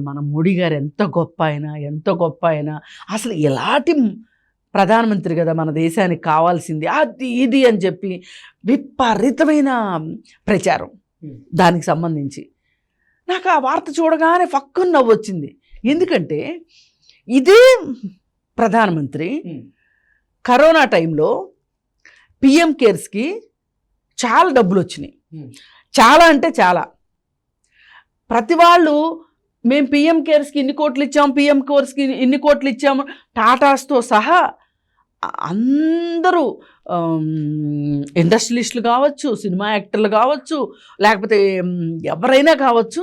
మన మోడీ గారు ఎంత గొప్ప అయినా ఎంత గొప్ప అయినా అసలు ఎలాంటి ప్రధానమంత్రి కదా మన దేశానికి కావాల్సింది అది ఇది అని చెప్పి విపరీతమైన ప్రచారం. దానికి సంబంధించి నాకు ఆ వార్త చూడగానే ఫక్కున నవ్వు వచ్చింది ఎందుకంటే ఇదే ప్రధానమంత్రి. కరోనా టైంలో పిఎం కేర్స్కి చాలా డబ్బులు వచ్చినాయి. చాలా అంటే చాలా ప్రతి వాళ్ళు మేము పిఎం కేర్స్కి ఇన్ని కోట్లు ఇచ్చాం పిఎం కోర్స్కి ఇన్ని కోట్లు ఇచ్చాము టాటాస్తో సహా అందరూ ఇండస్ట్రియలిస్టులు కావచ్చు సినిమా యాక్టర్లు కావచ్చు లేకపోతే ఎవరైనా కావచ్చు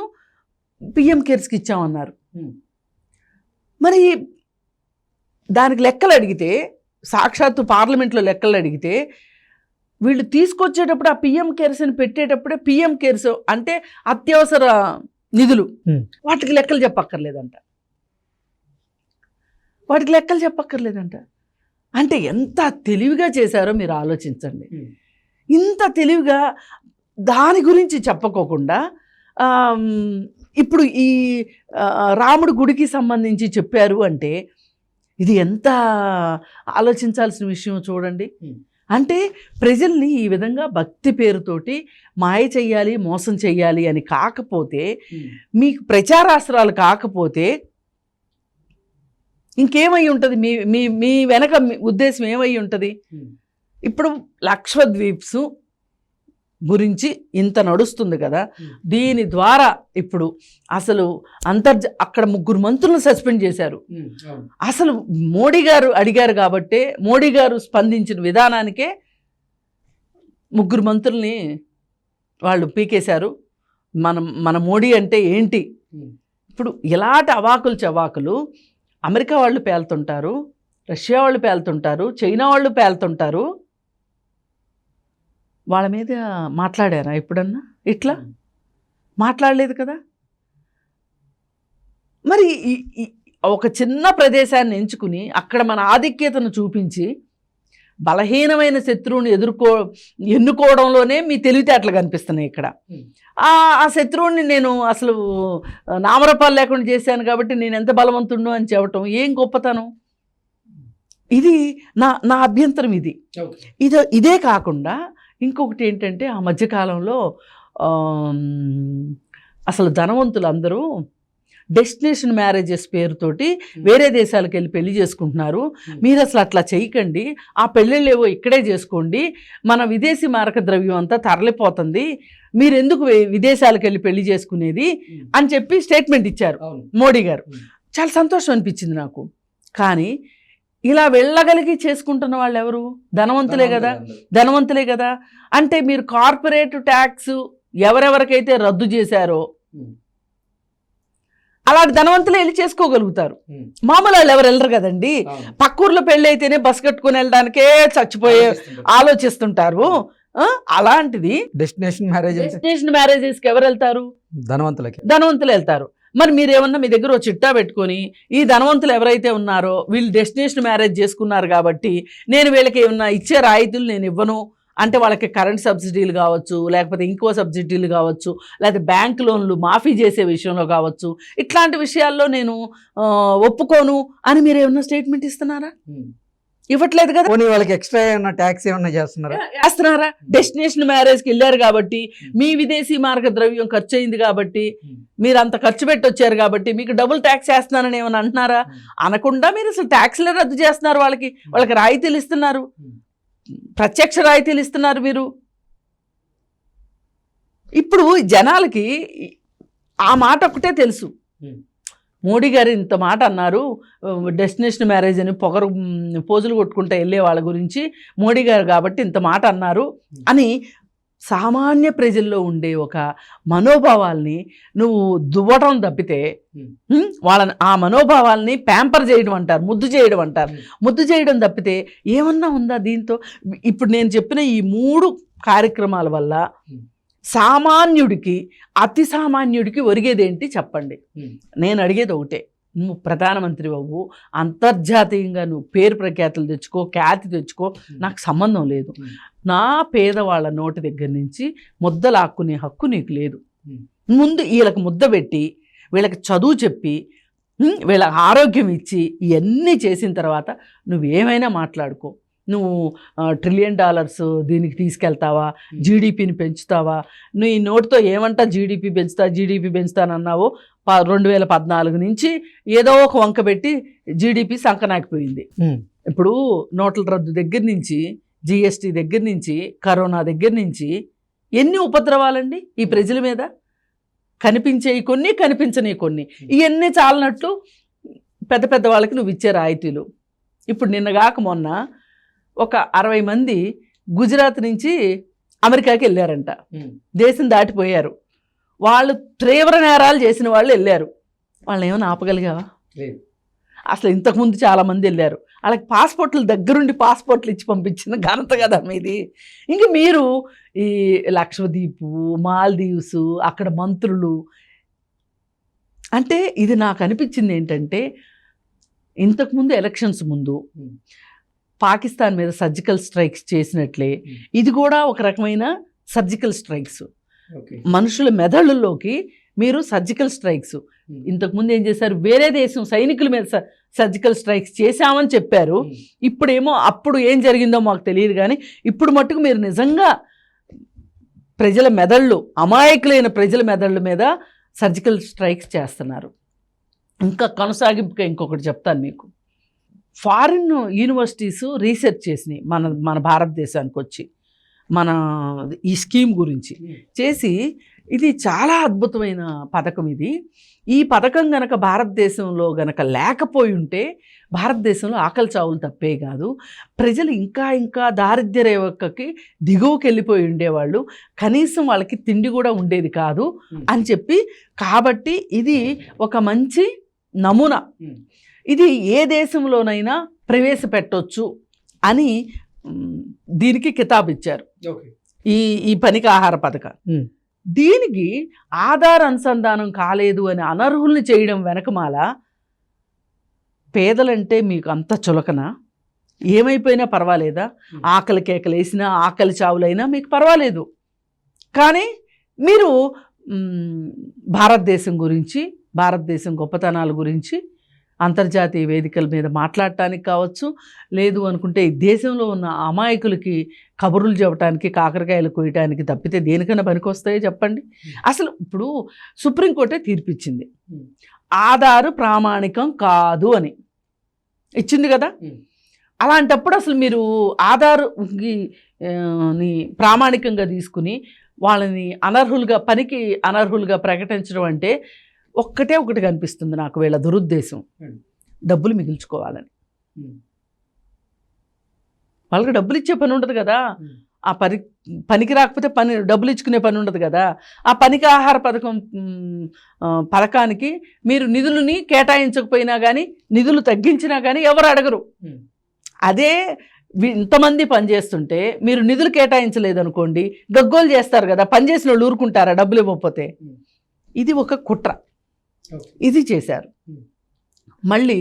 పిఎం కేర్స్కి ఇచ్చామన్నారు. మరి దానికి లెక్కలు అడిగితే సాక్షాత్తు పార్లమెంట్లో లెక్కలు అడిగితే వీళ్ళు తీసుకొచ్చేటప్పుడు ఆ పిఎం కేర్స్ అని పెట్టేటప్పుడే పిఎం కేర్స్ అంటే అత్యవసర నిధులు. వాటికి లెక్కలు చెప్పక్కర్లేదంట వాటికి లెక్కలు చెప్పక్కర్లేదంట అంటే ఎంత తెలివిగా చేశారో మీరు ఆలోచించండి. ఇంత తెలివిగా దాని గురించి చెప్పకోకుండా ఇప్పుడు ఈ రాముడి గుడికి సంబంధించి చెప్పారు అంటే ఇది ఎంత ఆలోచించాల్సిన విషయం చూడండి. అంటే ప్రజల్ని ఈ విధంగా భక్తి పేరుతోటి మాయ చెయ్యాలి మోసం చెయ్యాలి అని కాకపోతే. మీకు ప్రచారాస్త్రాలు కాకపోతే ఇంకేమై ఉంటుంది మీ మీ మీ వెనక ఉద్దేశం ఏమై ఉంటుంది. ఇప్పుడు లక్షద్వీప్స్ గురించి ఇంత నడుస్తుంది కదా. దీని ద్వారా ఇప్పుడు అసలు అంతర్జ అక్కడ ముగ్గురు మంత్రులను సస్పెండ్ చేశారు. అసలు మోడీ గారు అడిగారు కాబట్టే మోడీ గారు స్పందించిన విధానానికే ముగ్గురు మంత్రుల్ని వాళ్ళు పీకేశారు మనం మన మోడీ అంటే ఏంటి. ఇప్పుడు ఇలాంటి అవాకులు చవాకులు అమెరికా వాళ్ళు పేలుతుంటారు రష్యా వాళ్ళు పేలుతుంటారు చైనా వాళ్ళు పేలుతుంటారు వాళ్ళ మీద మాట్లాడారా ఎప్పుడన్నా? ఇట్లా. మాట్లాడలేదు కదా? మరి ఒక చిన్న ప్రదేశాన్ని ఎంచుకుని అక్కడ మన ఆధిక్యతను చూపించి బలహీనమైన శత్రువుని ఎదుర్కో ఎన్నుకోవడంలోనే మీ తెలివితేటలు కనిపిస్తున్నాయి ఇక్కడ. ఆ ఆ శత్రువుని నేను అసలు నామరపాలు లేకుండా చేశాను కాబట్టి నేను ఎంత బలవంతుడు అని చెప్పటం ఏం గొప్పతనం? ఇది నా నా అభ్యంతరం ఇది. ఇదే ఇదే కాకుండా ఇంకొకటి ఏంటంటే ఆ మధ్యకాలంలో అసలు ధనవంతులు అందరూ డెస్టినేషన్ మ్యారేజెస్ పేరుతోటి వేరే దేశాలకు వెళ్ళి పెళ్ళి చేసుకుంటున్నారు. మీరు అసలు అట్లా చేయకండి ఆ పెళ్ళిళ్ళు ఏవో ఇక్కడే చేసుకోండి మన విదేశీ మారక ద్రవ్యం అంతా తరలిపోతుంది మీరు ఎందుకు విదేశాలకు వెళ్ళి పెళ్ళి చేసుకునేది. అని చెప్పి స్టేట్మెంట్ ఇచ్చారు. మోడీ గారు. చాలా సంతోషం అనిపించింది నాకు కానీ ఇలా వెళ్ళగలిగి చేసుకుంటున్న వాళ్ళు ఎవరు ధనవంతులే కదా. ధనవంతులే కదా అంటే మీరు కార్పొరేట్ ట్యాక్స్ ఎవరెవరికైతే రద్దు చేశారో. అలాంటి ధనవంతులే వెళ్ళి చేసుకోగలుగుతారు. మామూలు వాళ్ళు ఎవరు వెళ్ళరు కదండి. పక్కూర్లో పెళ్ళి అయితేనే బస్ కట్టుకుని వెళ్ళడానికే చచ్చిపోయే ఆలోచిస్తుంటారు. అలాంటిది డెస్టినేషన్ మ్యారేజ్ డెస్టినేషన్ మ్యారేజెస్కి ఎవరు వెళ్తారు ధనవంతులకి ధనవంతులు వెళ్తారు మరి మీరేమన్నా మీ దగ్గర ఒక చిట్టా పెట్టుకొని ఈ ధనవంతులు ఎవరైతే ఉన్నారో వీళ్ళు డెస్టినేషన్ మ్యారేజ్ చేసుకున్నారు కాబట్టి నేను వీళ్ళకి ఏమన్నా ఇచ్చే రాయితీలు నేను ఇవ్వను. అంటే వాళ్ళకి కరెంట్ సబ్సిడీలు కావచ్చు లేకపోతే ఇంకో సబ్సిడీలు కావచ్చు లేకపోతే బ్యాంక్ లోన్లు మాఫీ చేసే విషయంలో కావచ్చు ఇట్లాంటి విషయాల్లో నేను ఒప్పుకోను అని మీరు ఏమన్నా స్టేట్మెంట్ ఇస్తున్నారా? ఇవ్వట్లేదు కదా? పోనీ వాళ్ళకి ఎక్స్ట్రా ఏమన్నా ట్యాక్స్ ఏమన్నా చేస్తున్నారా? వేస్తున్నారా డెస్టినేషన్ మ్యారేజ్కి వెళ్ళారు కాబట్టి మీ విదేశీ మార్గ ద్రవ్యం ఖర్చు అయింది కాబట్టి Hmm. మీరు అంత ఖర్చు పెట్టి వచ్చారు కాబట్టి మీకు డబుల్ ట్యాక్స్ వేస్తున్నానని ఏమైనా అంటున్నారా? Hmm. అనకుండా మీరు అసలు ట్యాక్స్లే రద్దు చేస్తున్నారు వాళ్ళకి. వాళ్ళకి రాయితీలు ఇస్తున్నారు. Hmm. ప్రత్యక్ష రాయితీలు ఇస్తున్నారు మీరు. ఇప్పుడు జనాలకి ఆ మాట ఒకటే తెలుసు. Hmm. మోడీ గారు ఇంత మాట అన్నారు డెస్టినేషన్ మ్యారేజ్ అని పొగరు పోజులు కొట్టుకుంటూ వెళ్ళే వాళ్ళ గురించి మోడీ గారు కాబట్టి ఇంత మాట అన్నారు అని సామాన్య ప్రజల్లో ఉండే ఒక మనోభావాల్ని నువ్వు దువ్వటం తప్పితే వాళ్ళని ఆ మనోభావాల్ని ప్యాంపర్ చేయడం అంటారు ముద్దు చేయడం అంటారు. ముద్దు చేయడం తప్పితే ఏమన్నా ఉందా దీంతో ఇప్పుడు నేను చెప్పిన ఈ మూడు కార్యక్రమాల వల్ల. సామాన్యుడికి అతి సామాన్యుడికి ఒరిగేదేంటి చెప్పండి. నేను అడిగేది ఒకటే నువ్వు ప్రధానమంత్రి అవ్వు అంతర్జాతీయంగా నువ్వు పేరు ప్రఖ్యాతులు తెచ్చుకో ఖ్యాతి తెచ్చుకో నాకు సంబంధం లేదు. నా పేదవాళ్ళ నోటి దగ్గర నుంచి ముద్ద లాక్కునే హక్కు నీకు లేదు. ముందు వీళ్ళకి ముద్ద పెట్టి వీళ్ళకి చదువు చెప్పి ఉమ్, వీళ్ళ ఆరోగ్యం ఇచ్చి ఇవన్నీ చేసిన తర్వాత నువ్వు ఏమైనా మాట్లాడుకో నువ్వు ట్రిలియన్ డాలర్స్ దీనికి తీసుకెళ్తావా? జీడిపిని పెంచుతావా? నువ్వు ఈ నోటితో ఏమంటా జీడిపి పెంచుతా జీడిపి పెంచుతానన్నావు రెండు వేల పద్నాలుగు నుంచి ఏదో ఒక వంక పెట్టి జీడిపి సంకనాకిపోయింది. ఇప్పుడు నోట్ల రద్దు దగ్గర నుంచి జిఎస్టీ దగ్గర నుంచి కరోనా దగ్గర నుంచి ఎన్ని ఉపద్రవాలండి ఈ ప్రజల మీద? కనిపించేవి కొన్ని కనిపించని కొన్ని. ఇవన్నీ చాలనట్లు పెద్ద పెద్ద వాళ్ళకి నువ్వు ఇచ్చే రాయితీలు. ఇప్పుడు నిన్నగాక మొన్న ఒక అరవై మంది గుజరాత్ నుంచి అమెరికాకి వెళ్ళారంట. దేశం దాటిపోయారు వాళ్ళు తీవ్ర నేరాలు చేసిన వాళ్ళు వెళ్ళారు వాళ్ళని ఏమైనా ఆపగలిగావా. అసలు ఇంతకుముందు చాలామంది వెళ్ళారు వాళ్ళకి పాస్పోర్ట్లు దగ్గరుండి పాస్పోర్ట్లు ఇచ్చి పంపించిన ఘనత కదా మీది ఇంక మీరు ఈ లక్షద్వీపు మాల్దీవ్స్ అక్కడ మంత్రులు అంటే ఇది నాకు అనిపించింది ఏంటంటే ఇంతకుముందు ఎలక్షన్స్ ముందు. పాకిస్తాన్ మీద సర్జికల్ స్ట్రైక్స్ చేసినట్లే. ఇది కూడా ఒక రకమైన సర్జికల్ స్ట్రైక్స్. మనుషుల మెదళ్ళలోకి మీరు సర్జికల్ స్ట్రైక్స్. ఇంతకుముందు ఏం చేశారు? వేరే దేశం సైనికుల మీద స- సర్జికల్ స్ట్రైక్స్ చేశామని చెప్పారు. ఇప్పుడేమో అప్పుడు ఏం జరిగిందో మాకు తెలియదు కానీ ఇప్పుడు మట్టుకు మీరు నిజంగా ప్రజల మెదళ్ళు అమాయకులైన ప్రజల మెదళ్ళ మీద సర్జికల్ స్ట్రైక్స్ చేస్తున్నారు. ఇంకా కొనసాగింపుగా ఇంకొకటి చెప్తాను మీకు. ఫారిన్ యూనివర్సిటీస్ రీసెర్చ్ చేసినాయి మన మన భారతదేశానికి వచ్చి. మన ఈ స్కీమ్ గురించి. చేసి ఇది చాలా అద్భుతమైన పథకం ఇది. ఈ పథకం గనక భారతదేశంలో గనక లేకపోయి ఉంటే భారతదేశంలో ఆకలి చావులు తప్పే కాదు. ప్రజలు ఇంకా ఇంకా దారిద్ర్య రేవకకి దిగువకి వెళ్ళిపోయి ఉండేవాళ్ళు. కనీసం వాళ్ళకి తిండి కూడా ఉండేది కాదు Hmm. అని చెప్పి. కాబట్టి ఇది ఒక మంచి నమూనా. Hmm. ఇది ఏ దేశంలోనైనా ప్రవేశపెట్టొచ్చు అని దీనికి కితాబ్ ఇచ్చారు. ఈ ఈ పనికి ఆహార పథకం. దీనికి ఆధార్ అనుసంధానం కాలేదు అని అనర్హుల్ని చేయడం వెనకమాల పేదలంటే మీకు అంత చులకన? ఏమైపోయినా పర్వాలేదా. ఆకలి కేకలేసినా ఆకలి చావులైనా మీకు పర్వాలేదు. కానీ మీరు భారతదేశం గురించి భారతదేశం గొప్పతనాల గురించి అంతర్జాతీయ వేదికల మీద మాట్లాడటానికి కావచ్చు లేదు అనుకుంటే ఈ దేశంలో ఉన్న అమాయకులకి కబుర్లు చెప్పడానికి కాకరకాయలు కొయ్యటానికి తప్పితే దేనికైనా పనికొస్తాయో చెప్పండి. అసలు ఇప్పుడు సుప్రీంకోర్టే తీర్పిచ్చింది. ఆధారు ప్రామాణికం కాదు అని. ఇచ్చింది కదా. అలాంటప్పుడు అసలు మీరు ఆధార్ని ప్రామాణికంగా తీసుకుని వాళ్ళని అనర్హులుగా పనికి అనర్హులుగా ప్రకటించడం అంటే ఒక్కటే ఒకటి కనిపిస్తుంది నాకు వీళ్ళ దురుద్దేశం Hmm. డబ్బులు మిగిల్చుకోవాలని Hmm. వాళ్ళకి డబ్బులు ఇచ్చే పని ఉండదు కదా Hmm. ఆ పని పనికి రాకపోతే పని డబ్బులు ఇచ్చుకునే పని ఉండదు కదా ఆ పనికి ఆహార పథకం పథకానికి మీరు నిధులని కేటాయించకపోయినా కానీ నిధులు తగ్గించినా కానీ ఎవరు అడగరు. అదే ఇంతమంది పనిచేస్తుంటే మీరు నిధులు కేటాయించలేదు అనుకోండి గగ్గోలు చేస్తారు కదా పనిచేసిన వాళ్ళు ఊరుకుంటారా డబ్బులు ఇవ్వకపోతే. ఇది ఒక కుట్ర ఇది చేశారు. మళ్ళీ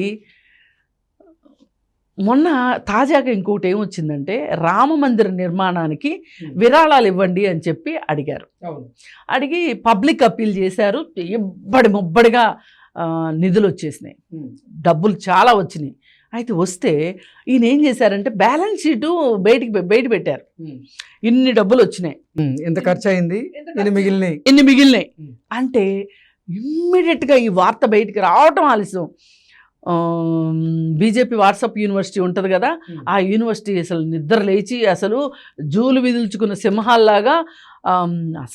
మొన్న తాజాగా ఇంకోటి ఏమొచ్చిందంటే రామ మందిర నిర్మాణానికి. విరాళాలు ఇవ్వండి అని చెప్పి అడిగారు అవును అడిగి పబ్లిక్ అప్పీల్ చేశారు ఇబ్బడి ముబ్బడిగా నిధులు వచ్చేసినాయి. డబ్బులు చాలా వచ్చినాయి అయితే వస్తే ఈయన ఏం చేశారంటే బ్యాలెన్స్ షీటు బయటికి బయట పెట్టారు. ఇన్ని డబ్బులు వచ్చినాయి. ఎంత ఖర్చు అయింది ఇది మిగిలినాయి ఇన్ని మిగిలినాయి. అంటే ఇమ్మీడియట్గా ఈ వార్త బయటికి రావటం ఆలస్యం బీజేపీ వాట్సాప్ యూనివర్సిటీ ఉంటుంది కదా. ఆ యూనివర్సిటీ అసలు నిద్ర లేచి అసలు జూలు విదుల్చుకున్న సింహాల్లాగా